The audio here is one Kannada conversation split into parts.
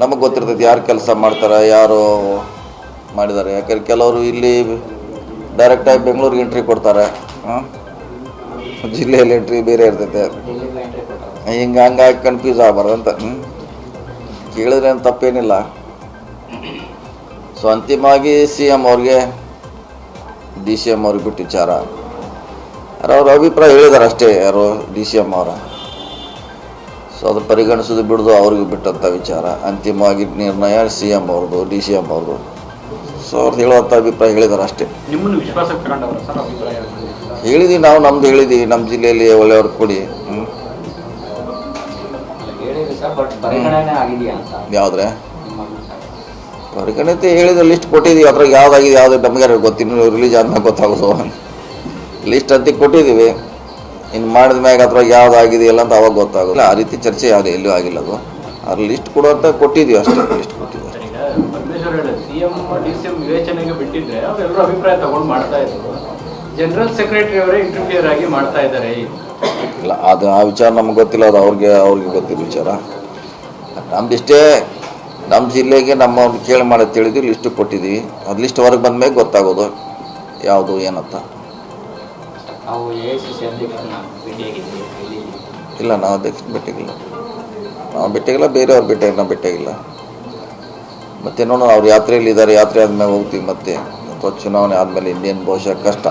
ನಮಗೆ ಗೊತ್ತಿರ್ತೈತಿ ಯಾರು ಕೆಲಸ ಮಾಡ್ತಾರೆ, ಯಾರು ಮಾಡಿದ್ದಾರೆ ಯಾಕಂದ್ರೆ ಕೆಲವರು ಇಲ್ಲಿ ಡೈರೆಕ್ಟಾಗಿ ಬೆಂಗಳೂರಿಗೆ ಎಂಟ್ರಿ ಕೊಡ್ತಾರೆ. ಹಾಂ? ಜಿಲ್ಲೆಯಲ್ಲಿ ಎಂಟ್ರಿ ಬೇರೆ ಇರ್ತೈತೆ. ಹಿಂಗೆ ಹಂಗಾಗಿ ಕನ್ಫ್ಯೂಸ್ ಆಗಬಾರ್ದು ಅಂತ. ಹ್ಞೂ ಕೇಳಿದ್ರೆ ಏನು ತಪ್ಪೇನಿಲ್ಲ. ಸೊ ಅಂತಿಮವಾಗಿ ಸಿ ಎಂ ಅವ್ರಿಗೆ ಡಿ ಸಿ ಎಂ ಅವ್ರಿಗೆ ಬಿಟ್ಟು ವಿಚಾರ. ಅವ್ರ ಅಭಿಪ್ರಾಯ ಹೇಳಿದಾರೆ ಅಷ್ಟೇ, ಯಾರು ಡಿ ಸಿ ಎಂ ಅವರ. ಸೊ ಅದು ಪರಿಗಣಿಸೋದು ಬಿಡೋದು ಅವ್ರಿಗೆ ಬಿಟ್ಟಂಥ ವಿಚಾರ. ಅಂತಿಮವಾಗಿ ನಿರ್ಣಯ ಸಿ ಎಂ ಅವ್ರದ್ದು ಡಿ ಸಿ ಎಂ ಅವ್ರದ್ದು. ಸೊ ಅವ್ರದ್ದು ಹೇಳುವಂಥ ಅಭಿಪ್ರಾಯ ಹೇಳಿದಾರೆ ಅಷ್ಟೇ. ನಿಮ್ಮನ್ನು ವಿಶ್ವಾಸಕ್ಕೆ ತಗೊಂಡವ್ರ ಸರ್ ಅಭಿಪ್ರಾಯ ಹೇಳಿದ್ದೀವಿ ನಾವು ನಮ್ದು ಹೇಳಿದ್ದೀವಿ ನಮ್ಮ ಜಿಲ್ಲೆಯಲ್ಲಿ ಒಳ್ಳೆಯವ್ರು ಕೊಡಿ. ಯಾವುದ್ರೆ? ಪರಿಗಣತೆ ಹೇಳಿದ ಲಿಸ್ಟ್ ಕೊಟ್ಟಿದ್ದೀವಿ ಅದ್ರಾಗ ಯಾವ್ದಾಗಿದೆ ಯಾವ್ದು ನಮಗೆ ಗೊತ್ತಿನ್ನು ರಿಲೀಸ್ ಆದ್ಮೇಲೆ ಗೊತ್ತಾಗೋದು ಲಿಸ್ಟ್ ಅಂತ ಕೊಟ್ಟಿದ್ದೀವಿ ಇನ್ನು ಮಾಡಿದ ಮ್ಯಾಗ ಅದ್ರಾಗ ಯಾವ್ದಾಗಿದೆಯಲ್ಲ ಅಂತ ಅವಾಗ ಗೊತ್ತಾಗೋಲ್ಲ ಆ ರೀತಿ ಚರ್ಚೆ ಯಾವುದು ಎಲ್ಲೂ ಆಗಿಲ್ಲ ಅದು. ಅದ್ರ ಲಿಸ್ಟ್ ಕೊಡುವಂತ ಕೊಟ್ಟಿದ್ದೀವಿ ಅಷ್ಟೇ ಲಿಸ್ಟ್ ಕೊಟ್ಟಿದ್ದೀವಿ ಇದ್ರು. ಜನರಲ್ ಸೆಕ್ರೆಟರಿ ಅವರೇ ಇಂಟರ್ಫಿಯರ್ ಆಗಿ ಮಾಡ್ತಾ ಇದ್ದಾರೆ ಇಲ್ಲ ಅದು ಆ ವಿಚಾರ ನಮ್ಗೆ ಗೊತ್ತಿಲ್ಲ ಅದು ಅವ್ರಿಗೆ ಅವ್ರಿಗೆ ಗೊತ್ತಿರೋ ವಿಚಾರ. ನಮ್ದು ಇಷ್ಟೇ ನಮ್ಮ ಜಿಲ್ಲೆಗೆ ನಮ್ಮ ಕೇಳಿ ಮಾಡಿ ತಿಳಿದ್ವಿ ಲಿಸ್ಟ್ ಕೊಟ್ಟಿದ್ದೀವಿ. ಅದು ಲಿಸ್ಟ್ ಹೊರಗೆ ಬಂದ ಮೇಲೆ ಗೊತ್ತಾಗೋದು ಯಾವುದು ಏನಂತ. ನಾವು ಎ ಐ ಸಿ ಸಿ ಅಧ್ಯಕ್ಷರನ್ನ ಭೇಟಿಯಾಗಿದ್ವಿ ಇಲ್ಲಿ ಇಲ್ಲ ನಾವು ದಕ್ಷಿಣ ಭೇಟಿಗಿಲ್ಲ. ನಾವು ಭೇಟಿಗಿಲ್ಲ ಬೇರೆಯವ್ರು ಭೇಟಿಯಾಗಿ ನಾವು ಭೇಟಿಯಾಗಿಲ್ಲ. ಮತ್ತೆ ನೋಡೋಣ ಅವ್ರು ಯಾತ್ರೆಯಲ್ಲಿ ಇದ್ದಾರೆ ಯಾತ್ರೆ ಆದಮೇಲೆ ಹೋಗ್ತೀವಿ ಮತ್ತೆ. ಅಥವಾ ಚುನಾವಣೆ ಆದಮೇಲೆ ಇನ್ನೇನು ಬಹುಶಃ ಕಷ್ಟ.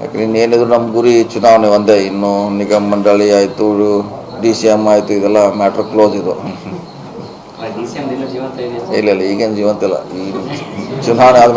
ಯಾಕಂದ್ರೆ ಇನ್ನೇನಿದ್ರು ನಮ್ಮ ಗುರಿ ಚುನಾವಣೆ ಒಂದೇ. ಇನ್ನು ನಿಗಮ ಮಂಡಳಿ ಆಯಿತು ಡಿ ಸಿ ಎಂ ಆಯಿತು ಇದೆಲ್ಲ ಮ್ಯಾಟ್ರ್ ಕ್ಲೋಸ್ ಇದೆ. ಇಲ್ಲ ಇಲ್ಲ ಈಗೇನು ಜೀವಂತ ಇಲ್ಲ. ಈ ಚುನಾವಣೆ ಆದ್ಮೇಲೆ